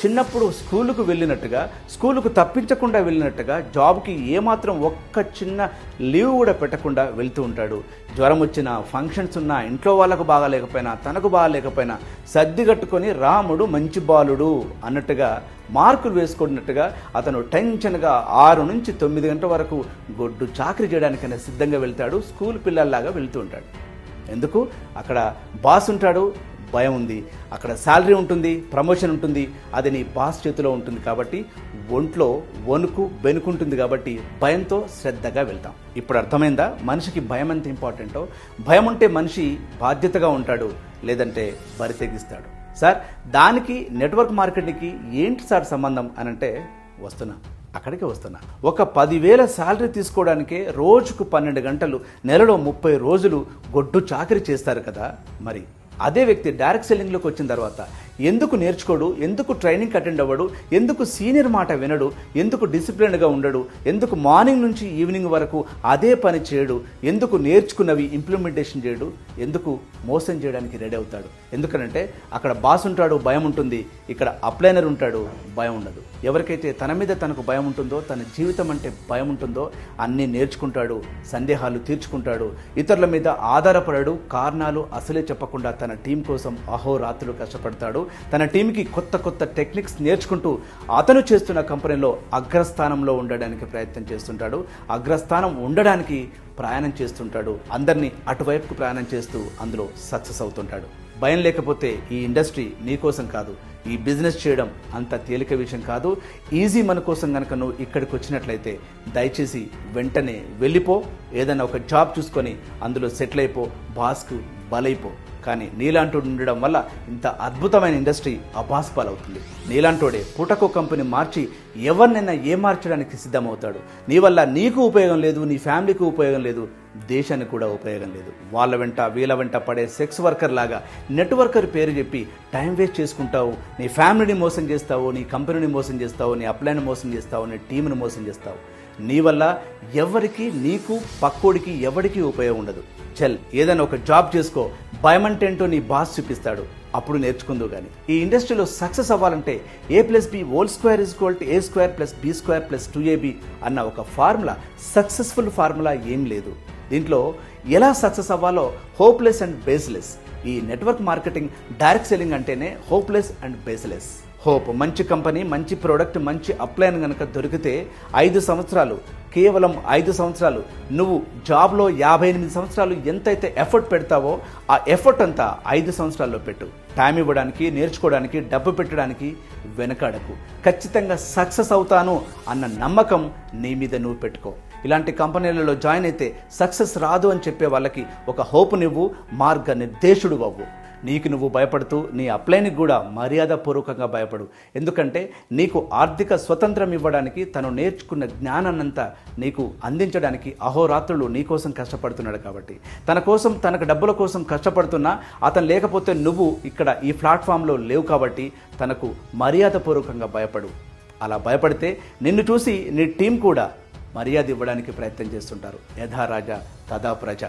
చిన్నప్పుడు స్కూలుకు వెళ్ళినట్టుగా స్కూలుకు తప్పించకుండా వెళ్ళినట్టుగా జాబ్కి ఏమాత్రం ఒక్క చిన్న లీవ్ కూడా పెట్టకుండా వెళ్తూ ఉంటాడు. జ్వరం వచ్చినా ఫంక్షన్స్ ఉన్నా ఇంట్లో వాళ్ళకు బాగాలేకపోయినా తనకు బాగాలేకపోయినా సర్దిగట్టుకొని రాముడు మంచి బాలుడు అన్నట్టుగా మార్కులు వేసుకున్నట్టుగా అతను టెన్షన్గా ఆరు నుంచి తొమ్మిది గంటల వరకు గొడ్డు చాకరీ చేయడానికైనా సిద్ధంగా వెళ్తాడు స్కూల్ పిల్లల్లాగా వెళ్తూ ఉంటాడు. ఎందుకు? అక్కడ బాస్ ఉంటాడు భయం ఉంది. అక్కడ శాలరీ ఉంటుంది ప్రమోషన్ ఉంటుంది అది నీ బాస్ చేతిలో ఉంటుంది కాబట్టి ఒంట్లో వణుకు బెనుకుంటుంది కాబట్టి భయంతో శ్రద్ధగా వెళ్తాం. ఇప్పుడు అర్థమైందా? మనిషికి భయం ఎంత ఇంపార్టెంటో? భయం ఉంటే మనిషి బాధ్యతగా ఉంటాడు లేదంటే బరితెగిస్తాడు సార్ దానికి నెట్వర్క్ మార్కెటింగ్కి ఏంటి సార్ సంబంధం అని అంటే వస్తున్నా అక్కడికి వస్తున్నా. ఒక పదివేల శాలరీ తీసుకోవడానికే రోజుకు పన్నెండు గంటలు నెలలో ముప్పై రోజులు గొడ్డు చాకరీ చేస్తారు కదా మరి. అదే వ్యక్తి డైరెక్ట్ సెల్లింగ్లోకి వచ్చిన తర్వాత ఎందుకు నేర్చుకోడు ఎందుకు ట్రైనింగ్ అటెండ్ అవ్వడు ఎందుకు సీనియర్ మాట వినడు ఎందుకు డిసిప్లిన్డ్గా ఉండడు ఎందుకు మార్నింగ్ నుంచి ఈవినింగ్ వరకు అదే పని చేయడు ఎందుకు నేర్చుకున్నవి ఇంప్లిమెంటేషన్ చేయడు ఎందుకు మోసం చేయడానికి రెడీ అవుతాడు. ఎందుకనంటే అక్కడ బాస్ ఉంటాడు భయం ఉంటుంది ఇక్కడ అప్లైనర్ ఉంటాడు భయం ఉండదు. ఎవరికైతే తన మీద తనకు భయం ఉంటుందో తన జీవితం అంటే భయం ఉంటుందో అన్నీ నేర్చుకుంటాడు సందేహాలు తీర్చుకుంటాడు ఇతరుల మీద ఆధారపడాడు కారణాలు అసలే చెప్పకుండా తన టీం కోసం అహోరాత్రులు కష్టపడతాడు. తన టీంకి కొత్త కొత్త టెక్నిక్స్ నేర్చుకుంటూ అతను చేస్తున్న కంపెనీలో అగ్రస్థానంలో ఉండడానికి ప్రయత్నం చేస్తుంటాడు. అగ్రస్థానం ఉండడానికి ప్రయాణం చేస్తుంటాడు. అందరినీ అటువైపుకు ప్రయాణం చేస్తూ అందులో సక్సెస్ అవుతుంటాడు. భయం లేకపోతే ఈ ఇండస్ట్రీ నీకోసం కాదు. ఈ బిజినెస్ చేయడం అంత తేలిక విషయం కాదు. ఈజీ మన కోసం కనుక నువ్వు ఇక్కడికి వచ్చినట్లయితే దయచేసి వెంటనే వెళ్ళిపో. ఏదైనా ఒక జాబ్ చూసుకొని అందులో సెటిల్ అయిపో. బాస్కు బలైపో. కానీ నీలాంటోడు ఉండడం వల్ల ఇంత అద్భుతమైన ఇండస్ట్రీ అపాస్పాలవుతుంది. నీలాంటోడే పుటకో కంపెనీ మార్చి ఎవరినైనా ఏ మార్చడానికి సిద్ధమవుతాడు? నీ వల్ల నీకు ఉపయోగం లేదు నీ ఫ్యామిలీకి ఉపయోగం లేదు దేశానికి కూడా ఉపయోగం లేదు. వాళ్ళ వెంట వీళ్ళ వెంట పడే సెక్స్ వర్కర్ లాగా నెట్వర్కర్ పేరు చెప్పి టైం వేస్ట్ చేసుకుంటావు నీ ఫ్యామిలీని మోసం చేస్తావు నీ కంపెనీని మోసం చేస్తావు నీ అప్లైని మోసం చేస్తావు నీ టీంని మోసం చేస్తావు. నీ వల్ల ఎవరికి నీకు పక్కోడికి ఎవరికి ఉపయోగం ఉండదు. చల్ ఏదైనా ఒక జాబ్ చేసుకో భయమంటేంటో నీ బాస్ చూపిస్తాడు. అప్పుడు నేర్చుకుందు కానీ ఈ ఇండస్ట్రీలో సక్సెస్ అవ్వాలంటే A plus B whole square is equal to A square plus B square plus two AB అన్న ఒక ఫార్ములా సక్సెస్ఫుల్ ఫార్ములా ఏం లేదు. దీంట్లో ఎలా సక్సెస్ అవ్వాలో హోప్లెస్ అండ్ బేస్లెస్. ఈ నెట్వర్క్ మార్కెటింగ్ డైరెక్ట్ సెల్లింగ్ అంటేనే హోప్లెస్ అండ్ బేస్లెస్. హోప్ మంచి కంపెనీ మంచి ప్రోడక్ట్ మంచి అప్లైన్ కనుక దొరికితే ఐదు సంవత్సరాలు కేవలం ఐదు సంవత్సరాలు నువ్వు జాబ్లో యాభై ఎనిమిది సంవత్సరాలు ఎంతైతే ఎఫర్ట్ పెడతావో ఆ ఎఫర్ట్ అంతా ఐదు సంవత్సరాల్లో పెట్టు. టైం ఇవ్వడానికి నేర్చుకోవడానికి డబ్బు పెట్టడానికి వెనకాడకు. ఖచ్చితంగా సక్సెస్ అవుతాను అన్న నమ్మకం నీ మీద నువ్వు పెట్టుకో. ఇలాంటి కంపెనీలలో జాయిన్ అయితే సక్సెస్ రాదు అని చెప్పే వాళ్ళకి ఒక హోప్ నువ్వు మార్గ నిర్దేశుడు అవ్వు నీకు నువ్వు భయపడుతూ నీ అప్లైనికి కూడా మర్యాదపూర్వకంగా భయపడు. ఎందుకంటే నీకు ఆర్థిక స్వతంత్రం ఇవ్వడానికి తను నేర్చుకున్న జ్ఞానాన్నంతా నీకు అందించడానికి అహోరాత్రులు నీకోసం కష్టపడుతున్నాడు కాబట్టి. తన కోసం తనకు డబ్బుల కోసం కష్టపడుతున్నా అతను లేకపోతే నువ్వు ఇక్కడ ఈ ప్లాట్ఫామ్లో లేవు కాబట్టి తనకు మర్యాదపూర్వకంగా భయపడు. అలా భయపడితే నిన్ను చూసి నీ టీం కూడా మర్యాద ఇవ్వడానికి ప్రయత్నం చేస్తుంటారు. యథా రాజా తదా ప్రజ.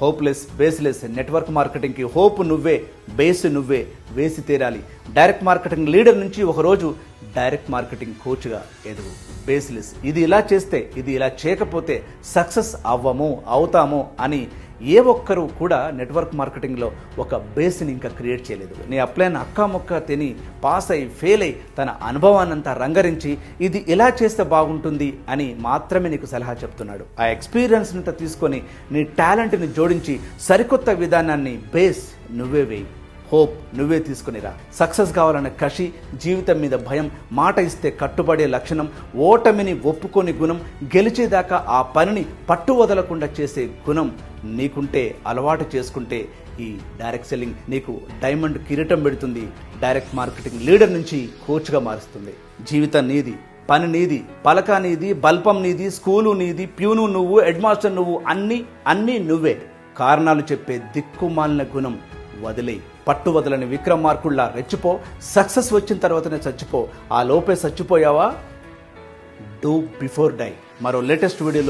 హోప్లెస్ బేస్లెస్ నెట్వర్క్ మార్కెటింగ్కి హోప్ నువ్వే బేస్ నువ్వే వేసి తీరాలి. డైరెక్ట్ మార్కెటింగ్ లీడర్ నుంచి ఒకరోజు డైరెక్ట్ మార్కెటింగ్ కోచ్గా ఎదుగు బేస్లెస్ ఇది ఇలా చేస్తే ఇది ఇలా చేయకపోతే సక్సెస్ అవ్వము అవుతాము అని ఏ ఒక్కరు కూడా నెట్వర్క్ మార్కెటింగ్లో ఒక బేస్ని ఇంకా క్రియేట్ చేయలేదు. నీ అప్లైన్ అక్క మొక్క తిని పాస్ అయి ఫెయిల్ అయి తన అనుభవాన్నంతా రంగరించి ఇది ఎలా చేస్తే బాగుంటుంది అని మాత్రమే నీకు సలహా చెప్తున్నాడు. ఆ ఎక్స్పీరియన్స్ అంతా తీసుకొని నీ టాలెంట్ని జోడించి సరికొత్త విధానాన్ని బేస్ నువ్వే వేయి. హోప్ నువ్వే తీసుకునిరా. సక్సెస్ కావాలన్న కషి జీవితం మీద భయం మాట ఇస్తే కట్టుబడే లక్షణం ఓటమిని ఒప్పుకొని గుణం గెలిచేదాకా ఆ పనిని పట్టు వదలకుండా చేసే గుణం నీకుంటే అలవాటు చేసుకుంటే ఈ డైరెక్ట్ సెల్లింగ్ నీకు డైమండ్ కిరీటం పెడుతుంది. డైరెక్ట్ మార్కెటింగ్ లీడర్ నుంచి కోచ్గా మారుస్తుంది. జీవితం నీది పని నీది పలక నీది బల్పం నీది స్కూలు నీది ప్యూను నువ్వు హెడ్ మాస్టర్ నువ్వు అన్ని అన్నీ నువ్వే. కారణాలు చెప్పే దిక్కుమాలిన గుణం వదిలే పట్టు వదలని విక్రమార్కుల్లా రెచ్చిపో. సక్సెస్ వచ్చిన తర్వాతనే చచ్చిపో. ఆ లోపే చచ్చిపోయావా? డూ బిఫోర్ డై మరో లేటెస్ట్ వీడియోలో